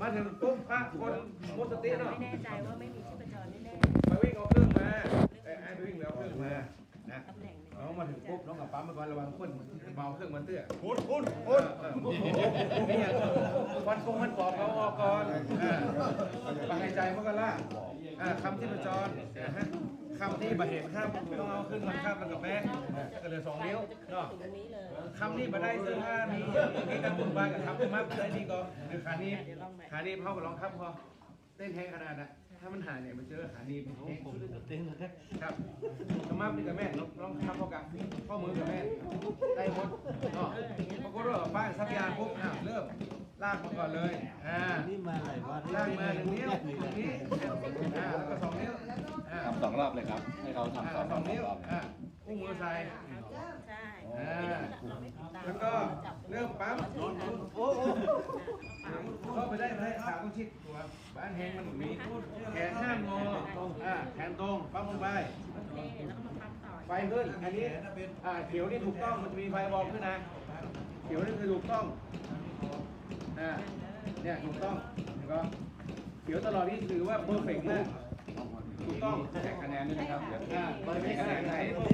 มาถึงปุ๊บพระคนหมดสติเนาะไม่แน่ใจว่าไม่มีชีพจรแน่ไปวิ่งเอาเครื่องมาไอ้ไอ้ไปวิ่งแล้วเครื่องมานะๆตำแหน่งหนึ่งน้องมาถึงปุ๊บน้องกับปั๊มมาก่อนระวังคนเบาเครื่องมันเตื้อคุณคุณเออเออนี่อย่างวันคงมันบอกเขาออกก่อนอ่าปังในใจมันก็ล่าอ่าคำที่ประจรนะฮะ คำที่บะเหตุข้ามต้องเอาขึ้นมาข้ามมันกับแม่ก็เหลือสองนิ้วเนาะถึงตรงนี้เลยคำนี้มาได้เสื้อผ้ามีมีการบุญบานกับคำมัดเลยนี่ก็คือขานี้ขานี้เข้าไปลองครับพอเต้นแห้งขนาดน่ะถ้ามันหายเนี่ยมันเจอขานี้เป็นแห้งครับขมับนี่กับแม่ลองลองทำเข้ากันข้อมือกับแม่ได้หมดเนาะปรากฏว่าป้าสัพยาปุ๊บอะเริ่มลากมาก่อนเลย อ่า นี่มาหลายวันลากมาหนึ่งนิ้วนึ่งนิ้อ่าแล้วก็สองนิ้ว รอบเลยครับ ให้เขาอ่าทำสองสองนิ้วรอบอ่าอุ้งมือใส่ใช่อ่าแล้วก็เริ่มปั๊มโอ้โหเข้าไปได้ไหมขาต้องชิดตัวบ้านแหงมันมีแขนห้ามงออ่าแขนตรงปั๊มลงไปแล้วก็มาปั๊มต่อไฟขึ้นอันนี้อ่าเขียวนี่ถูกต้องมันจะมีไฟบอกขึ้นนะเขียวนี่คือถูกต้องอ่าเนี่ยถูกต้องเห็นปะ เขียวตลอดนี่ถือว่าเพอร์เฟกต์มากถูกต้องแจกคะแนนด้วยนะครับอ่าเพอร์เฟกต์ขนไหนเพอร์เฟ